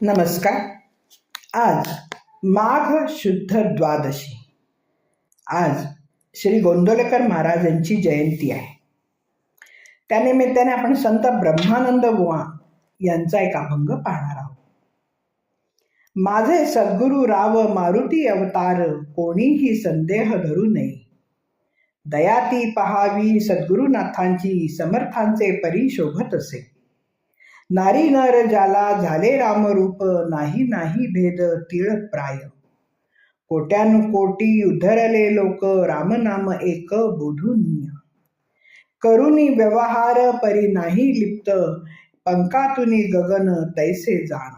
नमस्कार. आज माघ शुद्ध द्वादशी. आज श्री गोंदोलेकर महाराजांची जयंती आहे. त्यानिमित्ताने आपण संत ब्रह्मानंद गुहा यांचा एक अभंग पाहणार आहोत. माझे सद्गुरु राव मारुती अवतार कोणीही संदेह धरू नये. दयाती पहावी सद्गुरुनाथांची समर्थांचे परी शोभत असे. नारी नर ज्याला झाले रामरूप नाही नाही भेद तिळ प्राय. कोट्यानुकोटी उधरले लोक रामनाम एक बोधुनिय करुणी व्यवहार परी नाही लिप्त पंकातुनी गगन तैसे जाण.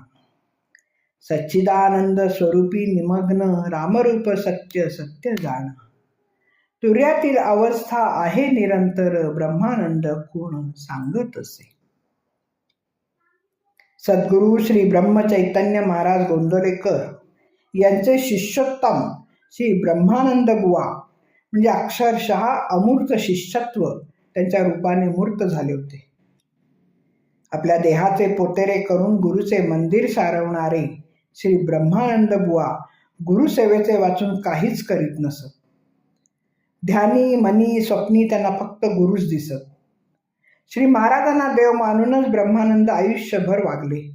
सच्चिदानंद स्वरूपी निमग्न रामरूप सत्य सत्य जाण. तुर्यातील अवस्था आहे निरंतर ब्रह्मानंद कोण सांगत असे. सद्गुरू श्री ब्रह्मचैतन्य महाराज गोंदोलेकर यांचे शिष्योत्तम श्री ब्रह्मानंद बुवा म्हणजे अक्षरशः अमूर्त शिष्यत्व त्यांच्या रूपाने मूर्त झाले होते. आपल्या देहाचे पोतेरे करून गुरुचे मंदिर सारवणारे श्री ब्रह्मानंद बुवा गुरुसेवेचे वाचून काहीच करीत नसत. ध्यानी मनी स्वप्नी त्यांना फक्त गुरुच दिसत. श्री महाराजांना देव मानूनच ब्रह्मानंद आयुष्यभर वागले.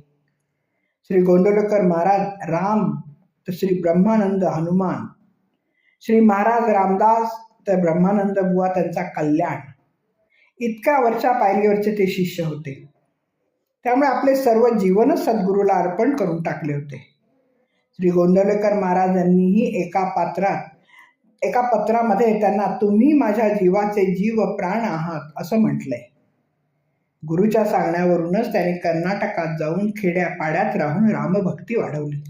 श्री गोंदवलेकर महाराज राम तर श्री ब्रह्मानंद हनुमान. श्री महाराज रामदास तर ब्रह्मानंद बुवा त्यांचा कल्याण. इतक्या वर्षा पायरीवरचे ते शिष्य होते. त्यामुळे आपले सर्व जीवनच सद्गुरूला अर्पण करून टाकले होते. श्री गोंदवलेकर महाराजांनीही एका पात्रात एका पत्रामध्ये त्यांना तुम्ही माझ्या जीवाचे जीव प्राण आहात असं म्हटलंय. गुरुच्या सांगण्यावरूनच त्याने कर्नाटकात जाऊन खेड्यापाड्यात राहून रामभक्ती वाढवली.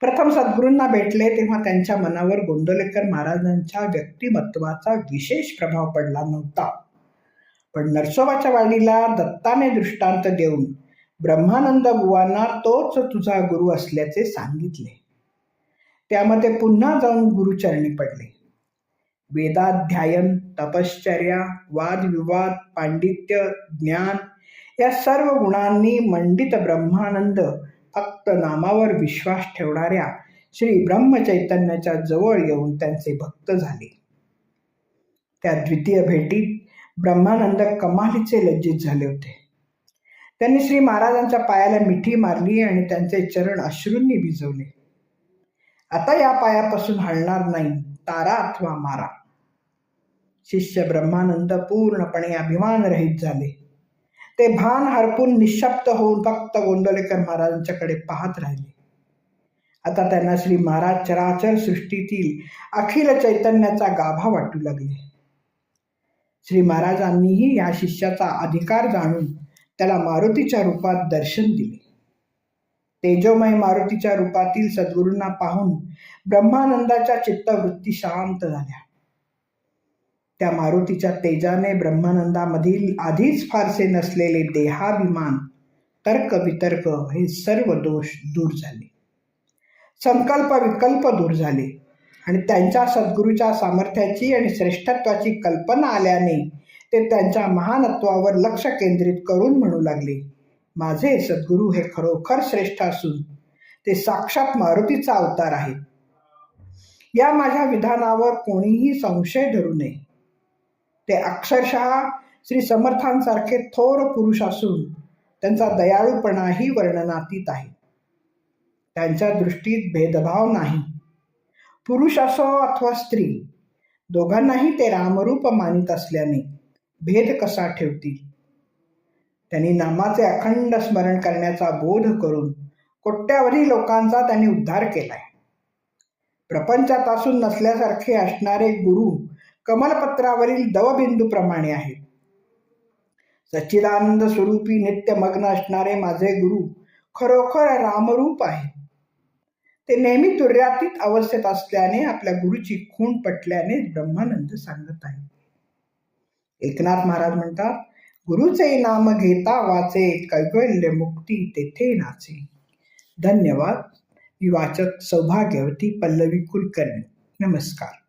प्रथम सद्गुरूंना भेटले तेव्हा त्यांच्या मनावर गोंदलेकर महाराजांच्या व्यक्तिमत्वाचा विशेष प्रभाव पडला नव्हता. पण नरसोबाच्या वाडीला दत्ताने दृष्टांत देऊन ब्रह्मानंद बुवांना तोच तुझा गुरु असल्याचे सांगितले. त्यामध्ये पुन्हा जाऊन गुरुचरणी पडले. वेदाध्यायन तपश्चर्या वादविवाद पांडित्य ज्ञान या सर्व गुणांनी मंडित ब्रह्मानंद फक्त नामावर विश्वास ठेवणाऱ्या श्री ब्रह्मचैतन्याच्या जवळ येऊन त्यांचे भक्त झाले. त्या द्वितीय भेटीत ब्रह्मानंद कमालीचे लज्जित झाले होते. त्यांनी श्री महाराजांच्या पायाला मिठी मारली आणि त्यांचे चरण अश्रूंनी भिजवले. आता या पायापासून हलणार नाही तारा अथवा मारा. शिष्य ब्रह्मानंद पूर्णपणे अभिमानरहित झाले. ते भान हरपून निशब्द होऊन फक्त गोंदलेकर महाराजांच्याकडे पाहत राहिले. आता त्यांना श्री महाराज चराचर सृष्टीतील अखिल चैतन्याचा गाभा वाटू लागले. श्री महाराजांनीही या शिष्याचा अधिकार जाणून त्याला मारुतीच्या रूपात दर्शन दिले. तेजोमय मारुतीच्या रूपातील सद्गुरूंना पाहून ब्रह्मानंदाच्या चित्तवृत्ती शांत झाल्या. त्या मारुतीच्या तेजाने ब्रह्मानंदामधील आधीच फारसे नसलेले देहाभिमान तर्क वितर्क हे सर्व दोष दूर झाले. संकल्प विकल्प दूर झाले आणि त्यांच्या सद्गुरूच्या सामर्थ्याची आणि श्रेष्ठत्वाची कल्पना आल्याने ते त्यांच्या महानत्वावर लक्ष केंद्रित करून म्हणू लागले माझे सद्गुरू हे खरोखर श्रेष्ठ असून ते साक्षात मारुतीचा अवतार आहेत. या माझ्या विधानावर कोणीही संशय धरू नये. ते अक्षरशः श्री समर्थांसारखे थोर पुरुष असून त्यांचा दयाळूपणाही वर्णनातीत आहे. त्यांच्या दृष्टीत भेदभाव नाही. पुरुष असो अथवा स्त्री दोघांनाही ते रामरूप मानित असल्याने भेद कसा ठेवतील? त्यांनी नामाचे अखंड स्मरण करण्याचा बोध करून कोट्यावधी लोकांचा त्यांनी उद्धार केलाय. प्रपंचात असून नसल्यासारखे असणारे गुरु कमलपत्रावरील दवबिंदूप्रमाणे आहेत सच्चिदानंद स्वरूपी नित्यमग्न असणारे माझे गुरु खरोखर रामरूप आहे ते नेहमी तुर्यातीत अवस्थेत असल्याने आपल्या गुरुची खूण पटल्याने ब्रह्मानंद सांगत आहे एकनाथ महाराज म्हणतात गुरुचे नाम घेता वाचे कैवल्य मुक्ती तेथे नाचे. धन्यवाद. मी वाचक सौभाग्यवती पल्लवी कुलकर्णी. नमस्कार.